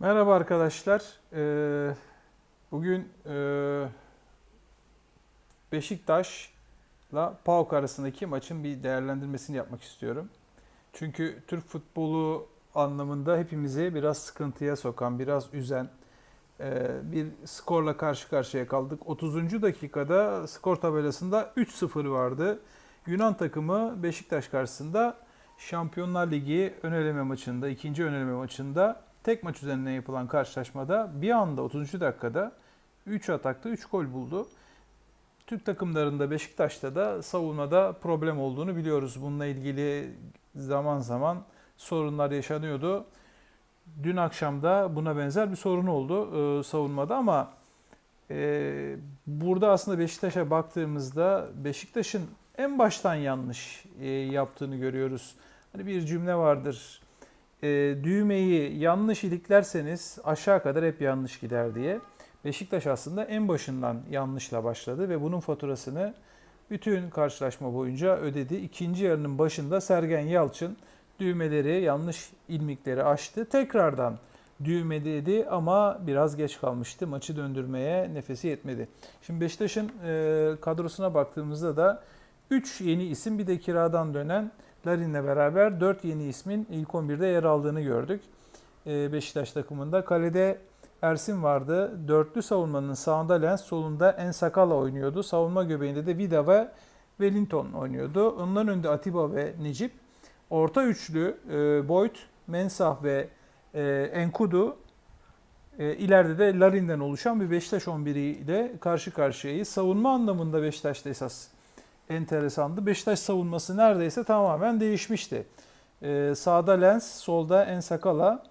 Merhaba arkadaşlar. Ee, bugün e, Beşiktaş'la PAOK arasındaki maçın bir değerlendirmesini yapmak istiyorum. Çünkü Türk futbolu anlamında hepimizi biraz sıkıntıya sokan, biraz üzen e, bir skorla karşı karşıya kaldık. 30. dakikada skor tabelasında 3-0 vardı. Yunan takımı Beşiktaş karşısında Şampiyonlar Ligi ön eleme maçında, ikinci ön eleme maçında tek maç üzerinden yapılan karşılaşmada bir anda 30. dakikada 3 atakta 3 gol buldu. Türk takımlarında Beşiktaş'ta da savunmada problem olduğunu biliyoruz. Bununla ilgili zaman zaman sorunlar yaşanıyordu. Dün akşam da buna benzer bir sorun oldu e, savunmada ama e, burada aslında Beşiktaş'a baktığımızda Beşiktaş'ın en baştan yanlış e, yaptığını görüyoruz. Hani bir cümle vardır e, düğmeyi yanlış iliklerseniz aşağı kadar hep yanlış gider diye. Beşiktaş aslında en başından yanlışla başladı ve bunun faturasını bütün karşılaşma boyunca ödedi. İkinci yarının başında Sergen Yalçın düğmeleri, yanlış ilmikleri açtı. Tekrardan düğmeledi ama biraz geç kalmıştı. Maçı döndürmeye nefesi yetmedi. Şimdi Beşiktaş'ın e, kadrosuna baktığımızda da 3 yeni isim bir de kiradan dönen Larin'le beraber 4 yeni ismin ilk 11'de yer aldığını gördük. Ee, Beşiktaş takımında. Kalede Ersin vardı. Dörtlü savunmanın sağında Lens, solunda Ensakala oynuyordu. Savunma göbeğinde de Vida ve Wellington oynuyordu. Onların önünde Atiba ve Necip. Orta üçlü e, Boyd, Mensah ve e, Enkudu. E, ileride de Larin'den oluşan bir Beşiktaş 11'i ile karşı karşıyayız. Savunma anlamında Beşiktaş'ta esas enteresandı. Beşiktaş savunması neredeyse tamamen değişmişti. Ee, sağda Lens, solda Ensakala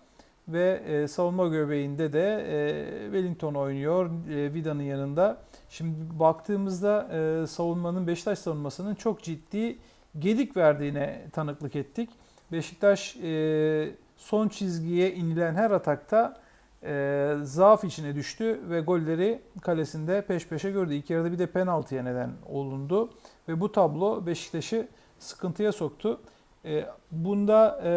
ve e, savunma göbeğinde de e, Wellington oynuyor e, Vida'nın yanında. Şimdi baktığımızda e, savunmanın Beşiktaş savunmasının çok ciddi gedik verdiğine tanıklık ettik. Beşiktaş e, son çizgiye inilen her atakta e, zaaf içine düştü ve golleri kalesinde peş peşe gördü. İlk yarıda bir de penaltıya neden olundu ve bu tablo Beşiktaş'ı sıkıntıya soktu. E, bunda e,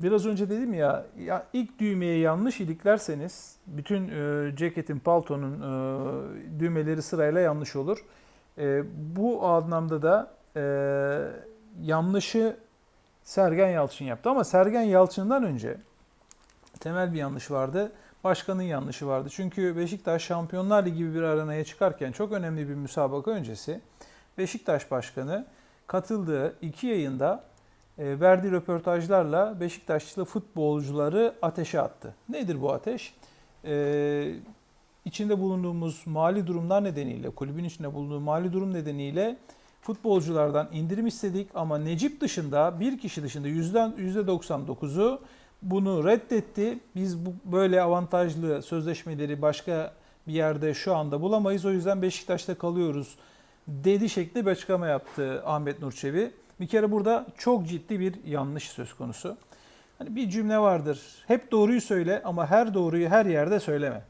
biraz önce dedim ya, ya ilk düğmeye yanlış iliklerseniz bütün e, ceketin, paltonun e, düğmeleri sırayla yanlış olur. E, bu anlamda da e, yanlışı Sergen Yalçın yaptı ama Sergen Yalçın'dan önce temel bir yanlış vardı. Başkanın yanlışı vardı. Çünkü Beşiktaş Şampiyonlar Ligi gibi bir arenaya çıkarken çok önemli bir müsabaka öncesi Beşiktaş Başkanı katıldığı iki yayında e, verdiği röportajlarla Beşiktaşlı futbolcuları ateşe attı. Nedir bu ateş? Ee, içinde bulunduğumuz mali durumlar nedeniyle, kulübün içinde bulunduğu mali durum nedeniyle futbolculardan indirim istedik ama Necip dışında bir kişi dışında %99'u bunu reddetti. Biz bu böyle avantajlı sözleşmeleri başka bir yerde şu anda bulamayız. O yüzden Beşiktaş'ta kalıyoruz dedi şekli bir açıklama yaptı Ahmet Nurçevi. Bir kere burada çok ciddi bir yanlış söz konusu. Hani bir cümle vardır. Hep doğruyu söyle ama her doğruyu her yerde söyleme.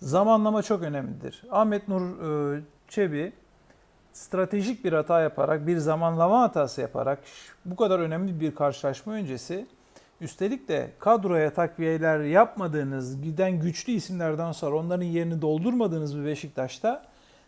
Zamanlama çok önemlidir. Ahmet Nur e, Çebi stratejik bir hata yaparak, bir zamanlama hatası yaparak bu kadar önemli bir karşılaşma öncesi üstelik de kadroya takviyeler yapmadığınız, giden güçlü isimlerden sonra onların yerini doldurmadığınız bir Beşiktaş'ta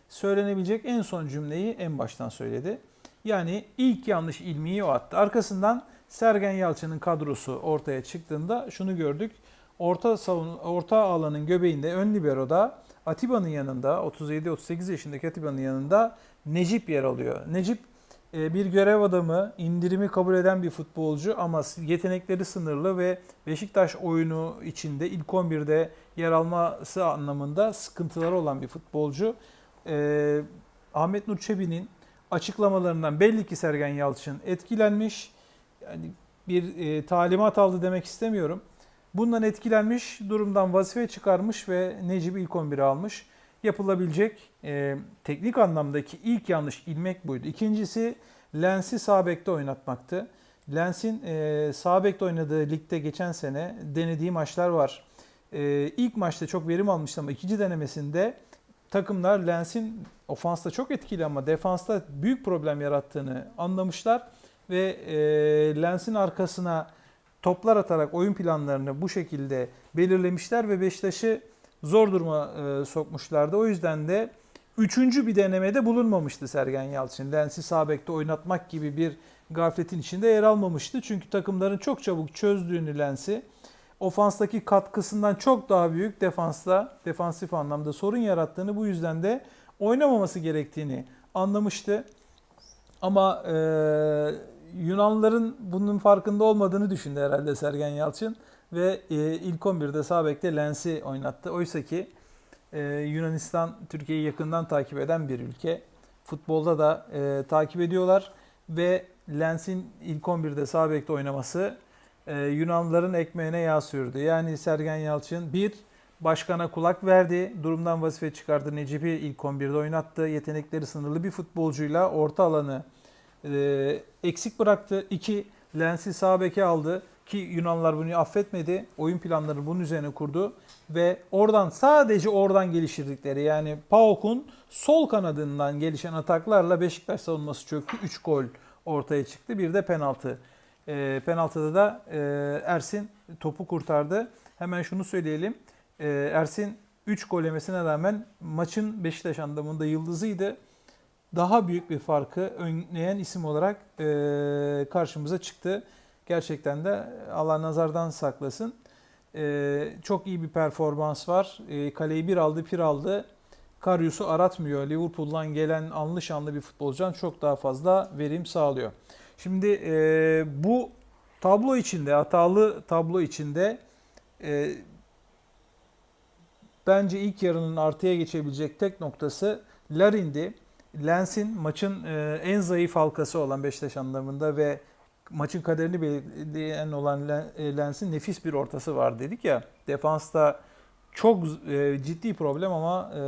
söylenebilecek en son cümleyi en baştan söyledi. Yani ilk yanlış ilmiyi o attı. Arkasından Sergen Yalçın'ın kadrosu ortaya çıktığında şunu gördük. Orta savun orta alanın göbeğinde ön libero'da Atiba'nın yanında 37-38 yaşındaki Atiba'nın yanında Necip yer alıyor. Necip bir görev adamı, indirimi kabul eden bir futbolcu ama yetenekleri sınırlı ve Beşiktaş oyunu içinde ilk 11'de yer alması anlamında sıkıntıları olan bir futbolcu e, Ahmet Nur Çebi'nin açıklamalarından belli ki Sergen Yalçın etkilenmiş. Yani bir e, talimat aldı demek istemiyorum. Bundan etkilenmiş, durumdan vazife çıkarmış ve Necip ilk 11'e almış. Yapılabilecek e, teknik anlamdaki ilk yanlış ilmek buydu. İkincisi Lens'i sağ bekte oynatmaktı. Lens'in e, sağ oynadığı ligde geçen sene denediği maçlar var. E, ilk maçta çok verim almıştı ama ikinci denemesinde takımlar Lens'in ofansta çok etkili ama defansta büyük problem yarattığını anlamışlar ve e, Lens'in arkasına toplar atarak oyun planlarını bu şekilde belirlemişler ve Beşiktaş'ı zor duruma e, sokmuşlardı. O yüzden de üçüncü bir denemede bulunmamıştı Sergen Yalçın. Lens'i sağ bekte oynatmak gibi bir gafletin içinde yer almamıştı. Çünkü takımların çok çabuk çözdüğünü Lens'i ofanstaki katkısından çok daha büyük defansta, defansif anlamda sorun yarattığını bu yüzden de oynamaması gerektiğini anlamıştı. Ama e, Yunanlıların bunun farkında olmadığını düşündü herhalde Sergen Yalçın ve e, ilk 11'de sağ bekte Lens'i oynattı. Oysa ki e, Yunanistan Türkiye'yi yakından takip eden bir ülke. Futbolda da e, takip ediyorlar ve Lens'in ilk 11'de sağ bekte oynaması e, Yunanlıların ekmeğine yağ sürdü. Yani Sergen Yalçın bir başkana kulak verdi. Durumdan vazife çıkardı. Necip'i ilk 11'de oynattı. Yetenekleri sınırlı bir futbolcuyla orta alanı e, eksik bıraktı. İki Lens'i sağ beke aldı ki Yunanlar bunu affetmedi. Oyun planlarını bunun üzerine kurdu ve oradan sadece oradan geliştirdikleri yani PAOK'un sol kanadından gelişen ataklarla Beşiktaş savunması çöktü. 3 gol ortaya çıktı. Bir de penaltı. E, penaltıda da e, Ersin topu kurtardı. Hemen şunu söyleyelim. E, Ersin 3 gol yemesine rağmen maçın Beşiktaş anlamında yıldızıydı. Daha büyük bir farkı önleyen isim olarak e, karşımıza çıktı. Gerçekten de Allah nazardan saklasın. E, çok iyi bir performans var. E, kaleyi bir aldı, pir aldı. Karyus'u aratmıyor. Liverpool'dan gelen anlı şanlı bir futbolcudan çok daha fazla verim sağlıyor. Şimdi e, bu tablo içinde, hatalı tablo içinde e, bence ilk yarının artıya geçebilecek tek noktası Larin'di. Lens'in maçın e, en zayıf halkası olan Beşiktaş anlamında ve maçın kaderini belirleyen olan e, Lens'in nefis bir ortası var dedik ya. Defansta çok e, ciddi problem ama e,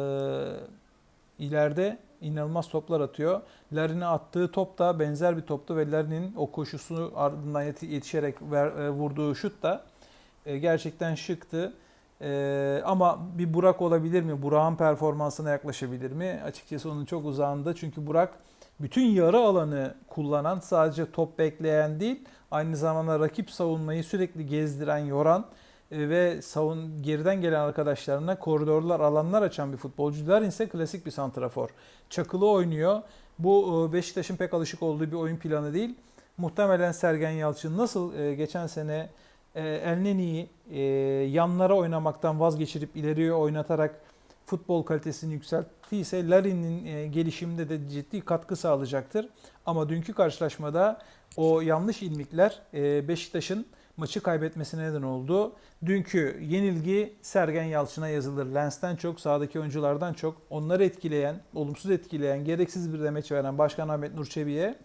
ileride inanılmaz toplar atıyor. Larin'e attığı top da benzer bir toptu ve Larin'in o koşusu ardından yetişerek ver, e, vurduğu şut da e, gerçekten şıktı. E, ama bir Burak olabilir mi? Burak'ın performansına yaklaşabilir mi? Açıkçası onun çok uzağında. Çünkü Burak bütün yarı alanı kullanan, sadece top bekleyen değil, aynı zamanda rakip savunmayı sürekli gezdiren, yoran e, ve savun geriden gelen arkadaşlarına koridorlar, alanlar açan bir futbolcular ise klasik bir santrafor. Çakılı oynuyor. Bu e, Beşiktaş'ın pek alışık olduğu bir oyun planı değil. Muhtemelen Sergen Yalçın nasıl e, geçen sene El Neni'yi yanlara oynamaktan vazgeçirip ileriye oynatarak futbol kalitesini yükselttiyse Larin'in gelişiminde de ciddi katkı sağlayacaktır. Ama dünkü karşılaşmada o yanlış ilmikler Beşiktaş'ın maçı kaybetmesine neden oldu. Dünkü yenilgi Sergen Yalçın'a yazılır. Lens'ten çok, sahadaki oyunculardan çok onları etkileyen, olumsuz etkileyen, gereksiz bir demeç veren Başkan Ahmet Nur Çebi'ye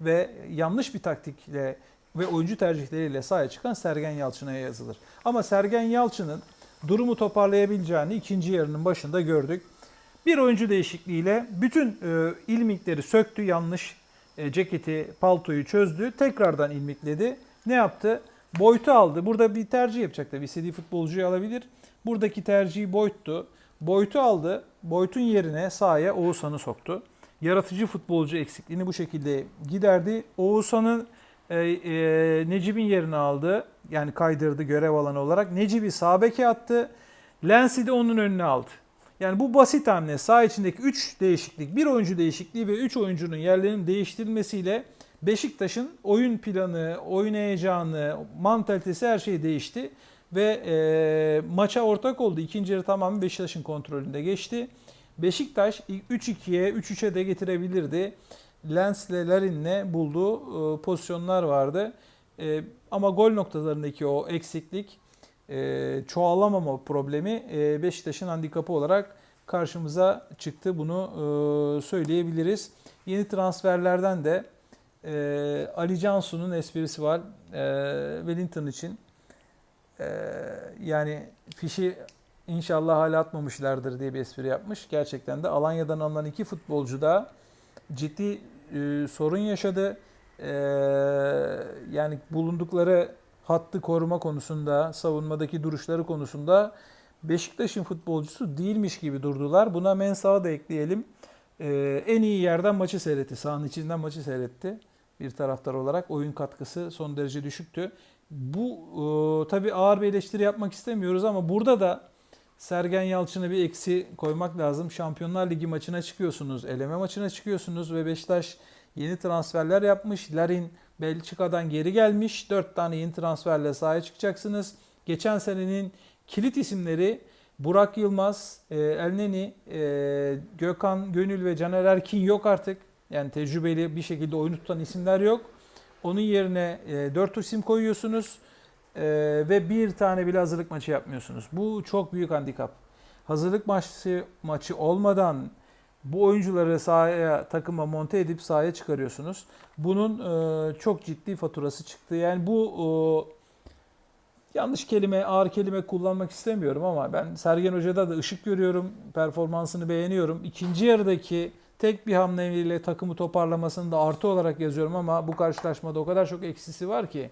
ve yanlış bir taktikle ve oyuncu tercihleriyle sahaya çıkan Sergen Yalçın'a yazılır. Ama Sergen Yalçın'ın durumu toparlayabileceğini ikinci yarının başında gördük. Bir oyuncu değişikliğiyle bütün e, ilmikleri söktü, yanlış e, ceketi, paltoyu çözdü. Tekrardan ilmikledi. Ne yaptı? Boyut'u aldı. Burada bir tercih yapacak tabii. İstediği futbolcuyu alabilir. Buradaki tercihi Boyut'tu. Boyut'u aldı. Boyut'un yerine sahaya Oğuzhan'ı soktu. Yaratıcı futbolcu eksikliğini bu şekilde giderdi. Oğuzhan'ın e, e, Necip'in yerini aldı. Yani kaydırdı görev alanı olarak. Necip'i sağ beke attı. Lens'i de onun önüne aldı. Yani bu basit hamle sağ içindeki 3 değişiklik, bir oyuncu değişikliği ve 3 oyuncunun yerlerinin değiştirilmesiyle Beşiktaş'ın oyun planı, oyun heyecanı, mantalitesi her şey değişti. Ve e, maça ortak oldu. İkinci yarı tamamen Beşiktaş'ın kontrolünde geçti. Beşiktaş 3-2'ye, 3-3'e de getirebilirdi. Lens'le Larin'le bulduğu e, pozisyonlar vardı. E, ama gol noktalarındaki o eksiklik, e, çoğalamama problemi e, Beşiktaş'ın handikapı olarak karşımıza çıktı. Bunu e, söyleyebiliriz. Yeni transferlerden de e, Ali Cansu'nun esprisi var e, Wellington için. E, yani fişi inşallah hala atmamışlardır diye bir espri yapmış. Gerçekten de Alanya'dan alınan iki futbolcu da ciddi e, sorun yaşadı. E, yani bulundukları hattı koruma konusunda, savunmadaki duruşları konusunda Beşiktaş'ın futbolcusu değilmiş gibi durdular. Buna Mensah'ı da ekleyelim. Ee, en iyi yerden maçı seyretti. Sahanın içinden maçı seyretti bir taraftar olarak oyun katkısı son derece düşüktü. bu e, tabii ağır bir eleştiri yapmak istemiyoruz ama burada da Sergen Yalçın'a bir eksi koymak lazım. Şampiyonlar Ligi maçına çıkıyorsunuz, eleme maçına çıkıyorsunuz ve Beşiktaş yeni transferler yapmış. Larin Belçika'dan geri gelmiş. 4 tane yeni transferle sahaya çıkacaksınız. Geçen senenin kilit isimleri Burak Yılmaz, e, Elneni, e, Gökhan Gönül ve Caner Erkin yok artık. Yani tecrübeli bir şekilde oyunu tutan isimler yok. Onun yerine e, 4 isim koyuyorsunuz e, ve bir tane bile hazırlık maçı yapmıyorsunuz. Bu çok büyük handikap. Hazırlık maçı maçı olmadan bu oyuncuları sahaya takıma monte edip sahaya çıkarıyorsunuz. Bunun e, çok ciddi faturası çıktı. Yani bu e, yanlış kelime, ağır kelime kullanmak istemiyorum ama ben Sergen Hoca'da da ışık görüyorum. Performansını beğeniyorum. İkinci yarıdaki tek bir hamleyle takımı toparlamasını da artı olarak yazıyorum ama bu karşılaşmada o kadar çok eksisi var ki.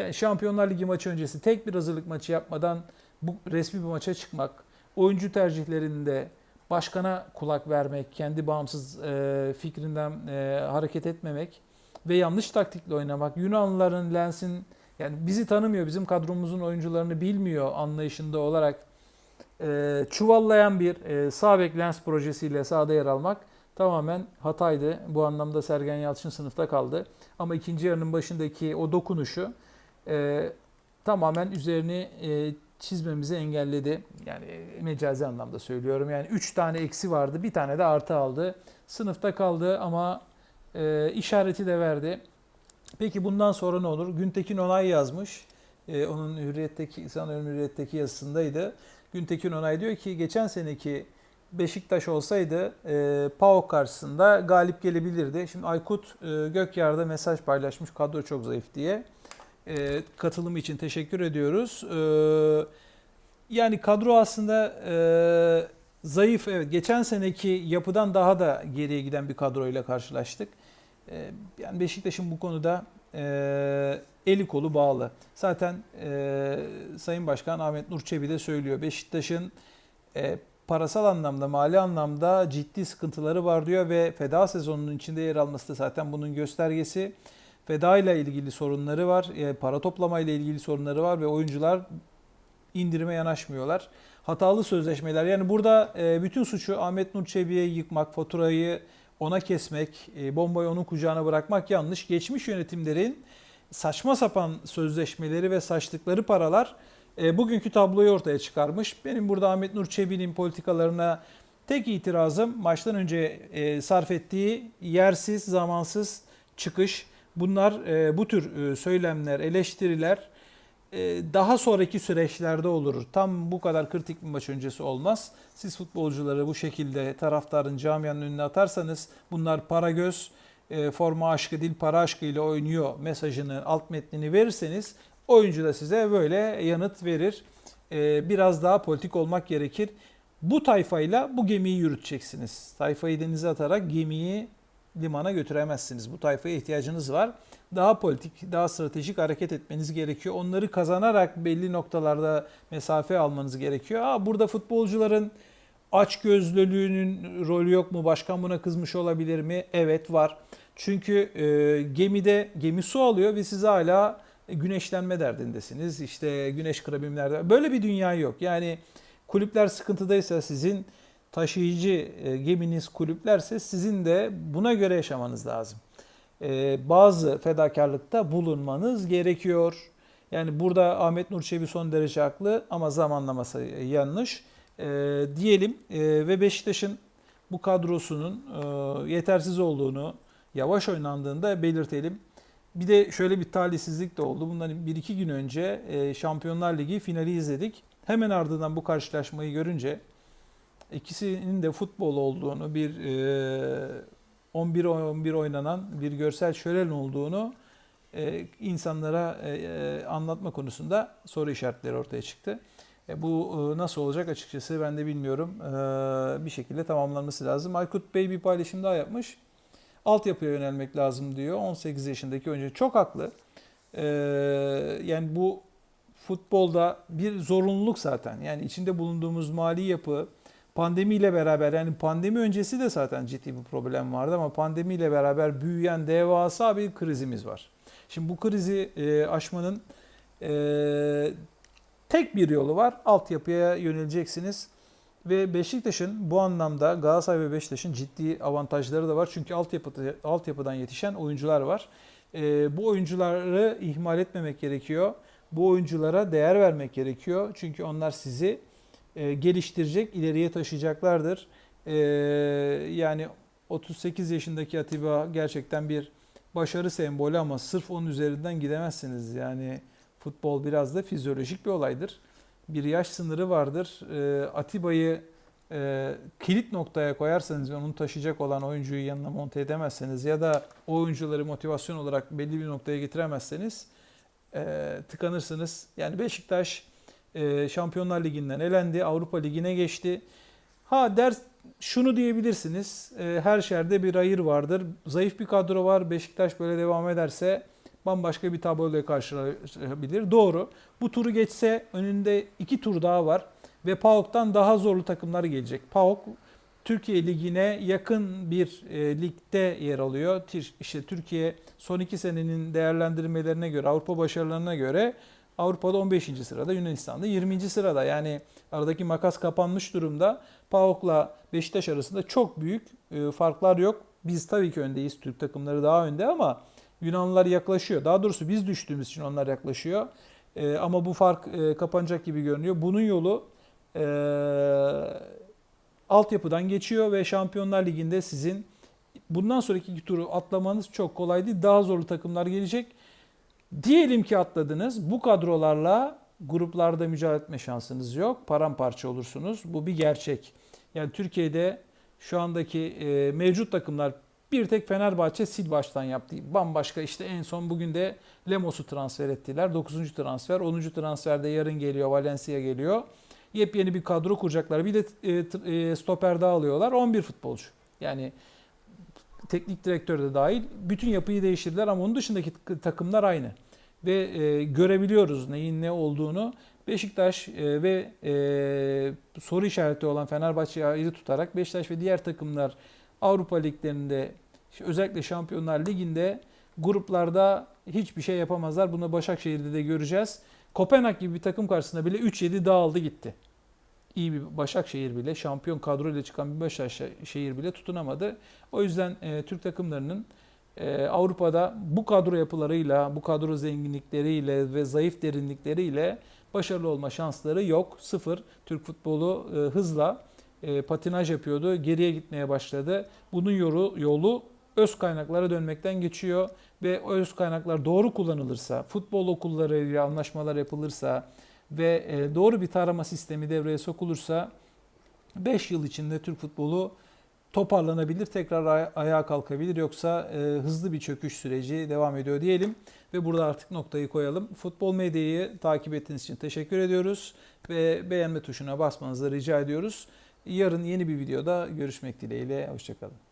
Yani Şampiyonlar Ligi maçı öncesi tek bir hazırlık maçı yapmadan bu resmi bir maça çıkmak, oyuncu tercihlerinde başkana kulak vermek, kendi bağımsız e, fikrinden e, hareket etmemek ve yanlış taktikle oynamak, Yunanlıların Lens'in yani bizi tanımıyor, bizim kadromuzun oyuncularını bilmiyor anlayışında olarak e, çuvallayan bir e, sağ bek Lens projesiyle sahada yer almak tamamen hataydı. Bu anlamda Sergen Yalçın sınıfta kaldı. Ama ikinci yarının başındaki o dokunuşu e, tamamen üzerini e, çizmemizi engelledi. Yani e, mecazi anlamda söylüyorum. Yani 3 tane eksi vardı, bir tane de artı aldı. Sınıfta kaldı ama e, işareti de verdi. Peki bundan sonra ne olur? Güntekin Onay yazmış. E, onun Hürriyet'teki, sanıyorum Hürriyet'teki yazısındaydı. Güntekin Onay diyor ki geçen seneki Beşiktaş olsaydı e, PAOK karşısında galip gelebilirdi. Şimdi Aykut e, Gökyar'da mesaj paylaşmış kadro çok zayıf diye. E, katılımı için teşekkür ediyoruz. E, yani kadro aslında e, zayıf. Evet, geçen seneki yapıdan daha da geriye giden bir kadroyla karşılaştık. E, yani Beşiktaş'ın bu konuda e, eli kolu bağlı. Zaten e, Sayın Başkan Ahmet Nur Çebi de söylüyor. Beşiktaş'ın e, parasal anlamda, mali anlamda ciddi sıkıntıları var diyor ve feda sezonunun içinde yer alması da zaten bunun göstergesi. Feda ile ilgili sorunları var, e, para toplama ile ilgili sorunları var ve oyuncular indirime yanaşmıyorlar. Hatalı sözleşmeler yani burada e, bütün suçu Ahmet Nur Çebi'ye yıkmak, faturayı ona kesmek, e, bombayı onun kucağına bırakmak yanlış. Geçmiş yönetimlerin saçma sapan sözleşmeleri ve saçtıkları paralar e, bugünkü tabloyu ortaya çıkarmış. Benim burada Ahmet Nur Çebi'nin politikalarına tek itirazım maçtan önce e, sarf ettiği yersiz, zamansız çıkış. Bunlar e, bu tür e, söylemler, eleştiriler e, daha sonraki süreçlerde olur. Tam bu kadar kritik bir maç öncesi olmaz. Siz futbolcuları bu şekilde taraftarın camianın önüne atarsanız bunlar para göz, forma aşkı değil para aşkı ile oynuyor mesajını, alt metnini verirseniz oyuncu da size böyle yanıt verir. Biraz daha politik olmak gerekir. Bu tayfayla bu gemiyi yürüteceksiniz. Tayfayı denize atarak gemiyi limana götüremezsiniz. Bu tayfaya ihtiyacınız var. Daha politik, daha stratejik hareket etmeniz gerekiyor. Onları kazanarak belli noktalarda mesafe almanız gerekiyor. Aa, burada futbolcuların aç gözlülüğünün rolü yok mu? Başkan buna kızmış olabilir mi? Evet var. Çünkü e, gemide gemi su alıyor ve siz hala güneşlenme derdindesiniz. İşte güneş kremimlerde. Böyle bir dünya yok. Yani kulüpler sıkıntıdaysa sizin taşıyıcı e, geminiz kulüplerse sizin de buna göre yaşamanız lazım. E, bazı fedakarlıkta bulunmanız gerekiyor. Yani burada Ahmet Nur Çebi son derece haklı ama zamanlaması yanlış. E, diyelim ve Beşiktaş'ın bu kadrosunun yetersiz olduğunu yavaş oynandığında belirtelim. Bir de şöyle bir talihsizlik de oldu. Bundan bir iki gün önce Şampiyonlar Ligi finali izledik. Hemen ardından bu karşılaşmayı görünce ikisinin de futbol olduğunu, bir 11-11 oynanan bir görsel şölen olduğunu insanlara anlatma konusunda soru işaretleri ortaya çıktı. E, bu nasıl olacak açıkçası ben de bilmiyorum. Bir şekilde tamamlanması lazım. Aykut Bey bir paylaşım daha yapmış. Altyapıya yönelmek lazım diyor. 18 yaşındaki oyuncu çok haklı. Yani bu futbolda bir zorunluluk zaten. Yani içinde bulunduğumuz mali yapı, pandemiyle beraber yani pandemi öncesi de zaten ciddi bir problem vardı ama pandemiyle beraber büyüyen devasa bir krizimiz var. Şimdi bu krizi e, aşmanın Ee, tek bir yolu var. Altyapıya yöneleceksiniz. Ve Beşiktaş'ın bu anlamda Galatasaray ve Beşiktaş'ın ciddi avantajları da var. Çünkü altyapıda, altyapıdan yetişen oyuncular var. Ee, bu oyuncuları ihmal etmemek gerekiyor. Bu oyunculara değer vermek gerekiyor. Çünkü onlar sizi e, geliştirecek, ileriye taşıyacaklardır. Ee, yani 38 yaşındaki Atiba gerçekten bir başarı sembolü ama sırf onun üzerinden gidemezsiniz. Yani futbol biraz da fizyolojik bir olaydır. Bir yaş sınırı vardır. Ee, Atiba'yı e, kilit noktaya koyarsanız ve onu taşıyacak olan oyuncuyu yanına monte edemezseniz ya da oyuncuları motivasyon olarak belli bir noktaya getiremezseniz e, tıkanırsınız. Yani Beşiktaş e, Şampiyonlar Ligi'nden elendi, Avrupa Ligi'ne geçti. Ha ders şunu diyebilirsiniz. e, her şerde bir hayır vardır. Zayıf bir kadro var. Beşiktaş böyle devam ederse bambaşka bir tabloyla karşılaşabilir. Doğru. Bu turu geçse önünde iki tur daha var ve PAOK'tan daha zorlu takımlar gelecek. PAOK Türkiye Ligi'ne yakın bir e, ligde yer alıyor. İşte Türkiye son iki senenin değerlendirmelerine göre, Avrupa başarılarına göre Avrupa'da 15. sırada, Yunanistan'da 20. sırada. Yani aradaki makas kapanmış durumda. PAOK'la Beşiktaş arasında çok büyük e, farklar yok. Biz tabii ki öndeyiz. Türk takımları daha önde ama Yunanlılar yaklaşıyor. Daha doğrusu biz düştüğümüz için onlar yaklaşıyor. E, ama bu fark e, kapanacak gibi görünüyor. Bunun yolu e, altyapıdan geçiyor ve Şampiyonlar Ligi'nde sizin bundan sonraki iki turu atlamanız çok kolay değil. Daha zorlu takımlar gelecek. Diyelim ki atladınız. Bu kadrolarla gruplarda mücadele etme şansınız yok. Paramparça olursunuz. Bu bir gerçek. Yani Türkiye'de şu andaki e, mevcut takımlar bir tek Fenerbahçe sil baştan yaptı. Bambaşka işte en son bugün de Lemos'u transfer ettiler. 9. transfer. 10. transferde yarın geliyor. Valencia geliyor. Yepyeni bir kadro kuracaklar. Bir de e, e, stoper daha alıyorlar. 11 futbolcu. Yani teknik direktör de dahil bütün yapıyı değiştirdiler ama onun dışındaki takımlar aynı. Ve e, görebiliyoruz neyin ne olduğunu. Beşiktaş e, ve e, soru işareti olan Fenerbahçe'yi ayrı tutarak Beşiktaş ve diğer takımlar Avrupa liglerinde özellikle Şampiyonlar Ligi'nde gruplarda hiçbir şey yapamazlar. Bunu Başakşehir'de de göreceğiz. Kopenhag gibi bir takım karşısında bile 3-7 dağıldı gitti. İyi bir Başakşehir bile şampiyon kadroyla çıkan bir Başakşehir bile tutunamadı. O yüzden e, Türk takımlarının e, Avrupa'da bu kadro yapılarıyla, bu kadro zenginlikleriyle ve zayıf derinlikleriyle başarılı olma şansları yok. Sıfır. Türk futbolu e, hızla e, patinaj yapıyordu. Geriye gitmeye başladı. Bunun yolu, yolu öz kaynaklara dönmekten geçiyor ve o öz kaynaklar doğru kullanılırsa, futbol okullarıyla anlaşmalar yapılırsa ve e, doğru bir tarama sistemi devreye sokulursa 5 yıl içinde Türk futbolu toparlanabilir, tekrar aya- ayağa kalkabilir. Yoksa e, hızlı bir çöküş süreci devam ediyor diyelim ve burada artık noktayı koyalım. Futbol medyayı takip ettiğiniz için teşekkür ediyoruz ve beğenme tuşuna basmanızı rica ediyoruz. Yarın yeni bir videoda görüşmek dileğiyle. Hoşçakalın.